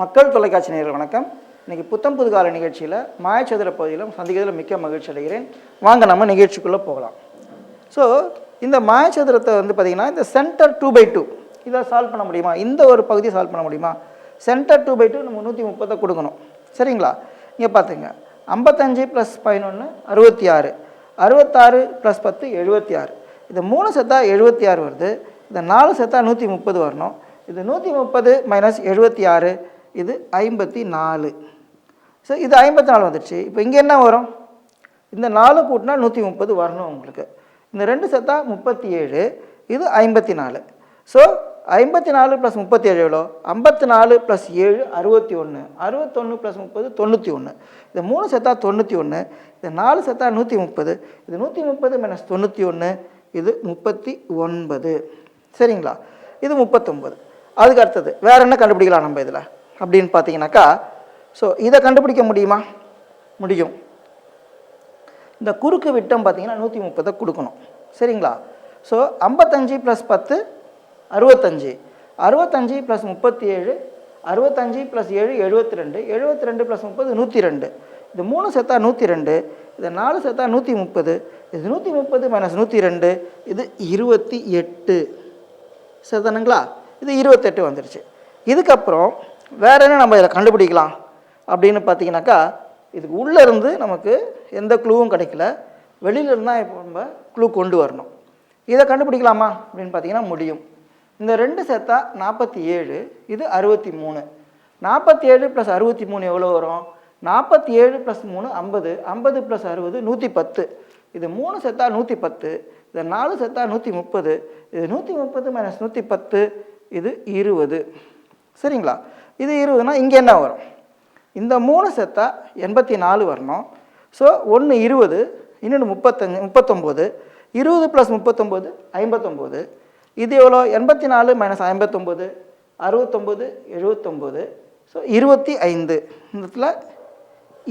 மக்கள் தொலைக்காட்சி நேர்கள் வணக்கம். இன்னைக்கு புத்தம் புது கால நிகழ்ச்சியில் மாயச்சதுர பகுதியிலும் சந்திக்கிறதுல மிக்க மகிழ்ச்சி அடைகிறேன். வாங்க நம்ம நிகழ்ச்சிக்குள்ளே போகலாம். ஸோ இந்த மாயச்சதுரத்தை வந்து பார்த்திங்கன்னா இந்த சென்டர் டூ பை டூ இதை சால்வ் பண்ண முடியுமா? இந்த ஒரு பகுதியை சால்வ் பண்ண முடியுமா? சென்டர் டூ பை டூ நம்ம நூற்றி முப்பதை கொடுக்கணும். சரிங்களா? இங்கே பார்த்துங்க ஐம்பத்தஞ்சு ப்ளஸ் பதினொன்று அறுபத்தி ஆறு. அறுபத்தாறு ப்ளஸ் பத்து எழுபத்தி ஆறு. இது மூணு செத்தா எழுபத்தி ஆறு வருது. இந்த நாலு செத்தா நூற்றி முப்பது வரணும். இது நூற்றி முப்பது மைனஸ் எழுபத்தி ஆறு. இது ஐம்பத்தி நாலு. ஸோ இது ஐம்பத்தி நாலு வந்துடுச்சு. இப்போ இங்கே என்ன வரும்? இந்த நாலு கூட்டினா நூற்றி முப்பது வரணும் உங்களுக்கு. இந்த ரெண்டு செத்தா முப்பத்தி ஏழு இது ஐம்பத்தி நாலு. ஸோ ஐம்பத்தி நாலு ப்ளஸ் முப்பத்தி ஏழு எவ்வளோ? ஐம்பத்தி நாலு ப்ளஸ் ஏழு அறுபத்தி ஒன்று. அறுபத்தொன்று ப்ளஸ் முப்பது தொண்ணூற்றி ஒன்று. இது மூணு செத்தா தொண்ணூற்றி ஒன்று இது நாலு செத்தா நூற்றி முப்பது. இது நூற்றி முப்பது மைனஸ் தொண்ணூற்றி ஒன்று இது முப்பத்தி ஒன்பது. சரிங்களா? இது முப்பத்தொம்பது அதுக்கு அடுத்தது வேறு என்ன கண்டுபிடிக்கலாம் நம்ம இதில்? அப்படின்னு பார்த்தீங்கன்னாக்கா ஸோ இதை கண்டுபிடிக்க முடியுமா? முடியும். இந்த குறுக்கு விட்டம் பார்த்தீங்கன்னா நூற்றி முப்பதை கொடுக்கணும். சரிங்களா? ஸோ ஐம்பத்தஞ்சு ப்ளஸ் பத்து அறுபத்தஞ்சு. அறுபத்தஞ்சு ப்ளஸ் முப்பத்தி ஏழு அறுபத்தஞ்சு ப்ளஸ் ஏழு எழுபத்தி ரெண்டு எழுபத்தி ரெண்டு ப்ளஸ் முப்பது நூற்றி ரெண்டு இது மூணு செத்தா நூற்றி ரெண்டு இது நாலு செத்தா நூற்றி முப்பது. இது நூற்றி முப்பது மைனஸ் நூற்றி ரெண்டு இது இருபத்தி எட்டு. சரிதானுங்களா? இது இருபத்தெட்டு வந்துருச்சு. இதுக்கப்புறம் வேறு என்ன நம்ம இதில் கண்டுபிடிக்கலாம் அப்படின்னு பார்த்தீங்கன்னாக்கா இதுக்கு உள்ளே இருந்து நமக்கு எந்த க்ளூவும் கிடைக்கல. வெளியிலருந்தால் இப்போ நம்ம க்ளூ கொண்டு வரணும். இதை கண்டுபிடிக்கலாமா அப்படின்னு பார்த்தீங்கன்னா முடியும். இந்த ரெண்டு சேர்த்தா நாற்பத்தி ஏழு இது அறுபத்தி மூணு. நாற்பத்தி ஏழு ப்ளஸ் அறுபத்தி மூணு எவ்வளோ வரும்? நாற்பத்தி ஏழு ப்ளஸ் மூணு ஐம்பது. ஐம்பது ப்ளஸ் அறுபது நூற்றி பத்து. இது மூணு செத்தா நூற்றி பத்து. இது நாலு செத்தா நூற்றி முப்பது. இது நூற்றி முப்பது மைனஸ் நூற்றி பத்து இது இருபது. சரிங்களா? இது இருபதுனா இங்கே என்ன வரும்? இந்த மூணு செத்தா எண்பத்தி நாலு வரணும். ஸோ ஒன்று இருபது இன்னொன்று முப்பத்தஞ்சு முப்பத்தொம்போது இருபது ப்ளஸ் முப்பத்தொம்போது ஐம்பத்தொம்போது. இது எவ்வளோ? எண்பத்தி நாலு மைனஸ் ஐம்பத்தொம்போது அறுபத்தொம்போது எழுபத்தொம்போது. ஸோ இருபத்தி ஐந்து. இந்த இடத்துல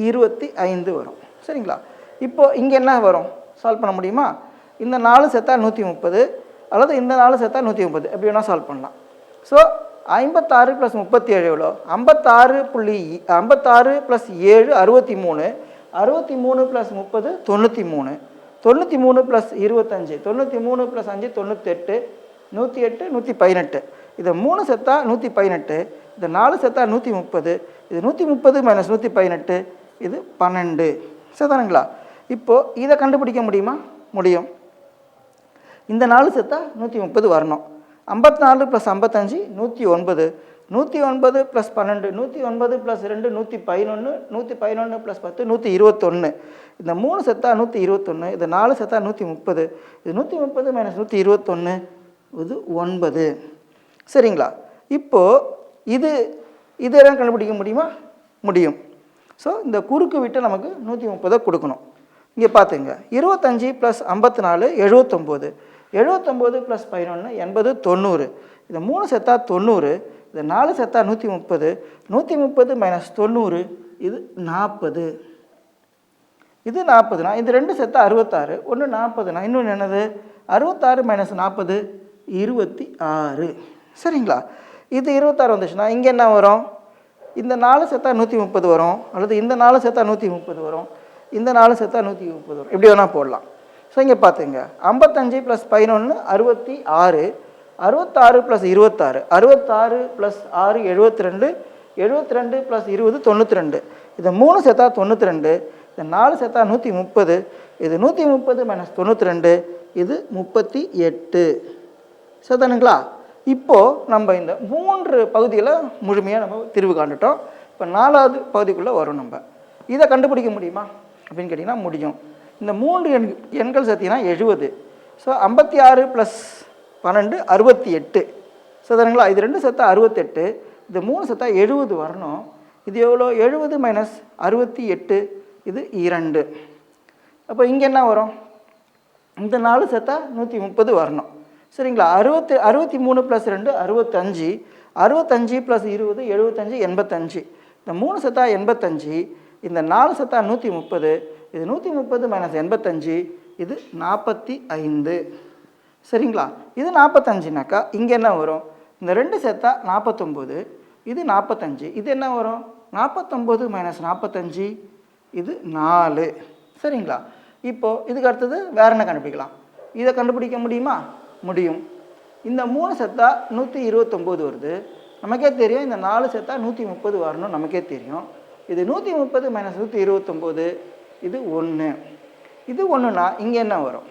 இருபத்தி ஐந்து வரும். சரிங்களா? இப்போது இங்கே என்ன வரும்? சால்வ் பண்ண முடியுமா? இந்த நாலு சேர்த்தா நூற்றி முப்பது அல்லது இந்த நாலு சேர்த்தா நூற்றி முப்பது. எப்படி வேணால் சால்வ் பண்ணலாம். ஸோ ஐம்பத்தாறு ப்ளஸ் முப்பத்தி ஏழு எவ்வளோ? ஐம்பத்தாறு புள்ளி ஐம்பத்தாறு ப்ளஸ் ஏழு அறுபத்தி மூணு அறுபத்தி மூணு ப்ளஸ் முப்பது தொண்ணூற்றி மூணு தொண்ணூற்றி மூணு ப்ளஸ் இருபத்தஞ்சு. தொண்ணூற்றி மூணு ப்ளஸ் அஞ்சு தொண்ணூற்றெட்டு நூற்றி எட்டு நூற்றி பதினெட்டு இதை மூணு செத்தா நூற்றி பதினெட்டு இது நாலு செத்தா நூற்றி முப்பது இது நூற்றி முப்பது மைனஸ் நூற்றி பதினெட்டு இது பன்னெண்டு. சரிதானுங்களா? இப்போது இதை கண்டுபிடிக்க முடியுமா? முடியும். இந்த நாலு செத்தா நூற்றி முப்பது வரணும். ஐம்பத்தி ப்ளஸ் ஐம்பத்தஞ்சு நூற்றி ஒன்பது. நூற்றி ஒன்பது ப்ளஸ் பன்னெண்டு நூற்றி ஒன்பது ப்ளஸ் ரெண்டு நூற்றி பதினொன்று நூற்றி பதினொன்று ப்ளஸ் பத்து நூற்றி இருபத்தொன்று இந்த மூணு செத்தா நூற்றி இருபத்தொன்று இது நாலு செத்தா நூற்றி முப்பது. இது நூற்றி முப்பது மைனஸ் நூற்றி இருபத்தொன்று இது ஒன்பது. சரிங்களா? இப்போது இது இதெல்லாம் கண்டுபிடிக்க முடியுமா? முடியும். ஸோ இந்த குறுக்கு விட்டு நமக்கு நூற்றி முப்பதை கொடுக்கணும். இங்கே பார்த்துங்க இருபத்தஞ்சி ப்ளஸ் ஐம்பத்தி நாலு எழுபத்தொம்போது எழுபத்தொம்போது ப்ளஸ் பதினொன்று எண்பது தொண்ணூறு. இது மூணு செத்தா தொண்ணூறு இது நாலு செத்தா நூற்றி முப்பது நூற்றி முப்பது மைனஸ் தொண்ணூறு இது நாற்பது. இது நாற்பதுனா இது ரெண்டு செத்தா அறுபத்தாறு ஒன்று நாற்பதுனா இன்னொன்று என்னது? அறுபத்தாறு மைனஸ் நாற்பது இருபத்தி ஆறு சரிங்களா? இது இருபத்தாறு வந்துச்சுன்னா இங்கே என்ன வரும்? இந்த நாலு செத்தா நூற்றி முப்பது வரும் அல்லது இந்த நாலு செத்தா நூற்றி முப்பது வரும் இந்த நாலு செத்தா நூற்றி முப்பது வரும். எப்படி வேணால் போடலாம். ஸோ இங்கே பார்த்துங்க ஐம்பத்தஞ்சு ப்ளஸ் பதினொன்று அறுபத்தி ஆறு. அறுபத்தாறு ப்ளஸ் இருபத்தாறு. அறுபத்தாறு ப்ளஸ் ஆறு எழுபத்தி ரெண்டு எழுபத்தி ரெண்டு ப்ளஸ் இருபது தொண்ணூற்றி ரெண்டு இது மூணு செத்தா தொண்ணூற்றி ரெண்டு இது நாலு செத்தா நூற்றி முப்பது இது நூற்றி முப்பது மைனஸ் தொண்ணூற்றி ரெண்டு இது முப்பத்தி எட்டு. சரிதானுங்களா? இப்போது நம்ம இந்த மூன்று பகுதியில் முழுமையாக நம்ம தீர்வு காண்டுட்டோம் இப்போ நாலாவது பகுதிக்குள்ளே வரும் நம்ம. இதை கண்டுபிடிக்க முடியுமா? அப்படின்னு கேட்டிங்கன்னா முடியும். இந்த மூன்று எண் எண்கள் சேர்த்திங்கன்னா எழுபது. ஸோ ஐம்பத்தி ஆறு ப்ளஸ் பன்னெண்டு அறுபத்தி எட்டு. சரிதானுங்களா இது ரெண்டு சேர்த்தா அறுபத்தெட்டு இது மூணு சேர்த்தா எழுபது வரணும். இது எவ்வளோ? எழுபது மைனஸ் அறுபத்தி எட்டு இது இரண்டு. அப்போ இங்கே என்ன வரும்? இந்த நாலு சேர்த்தா நூற்றி முப்பது வரணும். சரிங்களா? அறுபத்தி அறுபத்தி மூணு ப்ளஸ் ரெண்டு அறுபத்தஞ்சு. அறுபத்தஞ்சு ப்ளஸ் இருபது எழுபத்தஞ்சு எண்பத்தஞ்சு. இந்த மூணு செத்தா எண்பத்தஞ்சு இந்த நாலு செத்தா நூற்றி முப்பது இது நூற்றி முப்பது மைனஸ் எண்பத்தஞ்சு இது நாற்பத்தி ஐந்து. சரிங்களா? இது நாற்பத்தஞ்சுனாக்கா இங்கே என்ன வரும்? இந்த ரெண்டு சேர்த்தா நாற்பத்தொம்போது இது நாற்பத்தஞ்சு இது என்ன வரும்? நாற்பத்தொம்போது மைனஸ் நாற்பத்தஞ்சு இது நாலு. சரிங்களா? இப்போது இதுக்கு அடுத்தது வேற என்ன கண்டுபிடிக்கலாம்? இதை கண்டுபிடிக்க முடியுமா? முடியும். இந்த மூணு செத்தா நூற்றி இருபத்தொம்போது வருது. நமக்கே தெரியும் இந்த நாலு செத்தா நூற்றி முப்பது வரணும் நமக்கே தெரியும். இது நூற்றி முப்பது மைனஸ் நூற்றி இருபத்தொம்போது இது ஒன்று இது ஒன்றுனா இங்கே என்ன வரும்?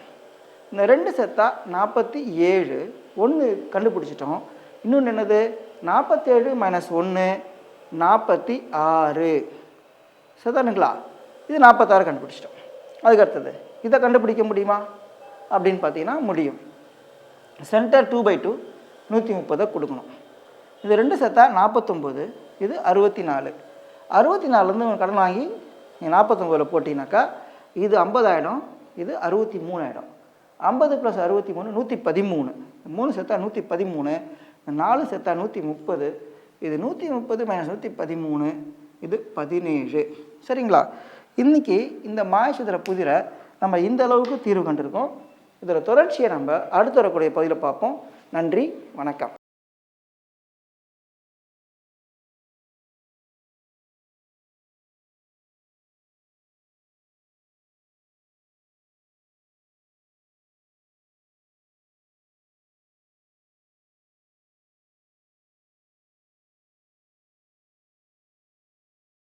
இந்த ரெண்டு செத்தா நாற்பத்தி ஏழு. ஒன்று கண்டுபிடிச்சிட்டோம். இன்னொன்று என்னது? நாற்பத்தேழு மைனஸ் ஒன்று நாற்பத்தி ஆறு. சரிதானுங்களா இது நாற்பத்தாறு கண்டுபிடிச்சிட்டோம். அதுக்கு அடுத்தது இதை கண்டுபிடிக்க முடியுமா? அப்படின்னு பார்த்தீங்கன்னா முடியும். சென்டர் டூ பை டூ நூற்றி முப்பதை கொடுக்கணும். இது ரெண்டு செத்தா நாற்பத்தொம்போது இது அறுபத்தி நாலு. அறுபத்தி நாலுலேருந்து கடன் வாங்கி நீங்கள் நாற்பத்தொம்போதில் போட்டிங்கனாக்கா இது ஐம்பதாயிரம் இது அறுபத்தி மூணாயிடும் ஐம்பது ப்ளஸ் அறுபத்தி மூணு நூற்றி பதிமூணு மூணு செத்தா நூற்றி பதிமூணு நாலு செத்தா நூற்றி முப்பது இது நூற்றி முப்பது மைனஸ் நூற்றி பதிமூணு இது பதினேழு. சரிங்களா? இன்றைக்கி இந்த மாயசுதிர புதிரை நம்ம இந்த அளவுக்கு தீர்வு கண்டிருக்கோம். இதோட தொடர்ச்சியை நம்ம அடுத்து வரக்கூடிய பகுதியில் பார்ப்போம். நன்றி வணக்கம்.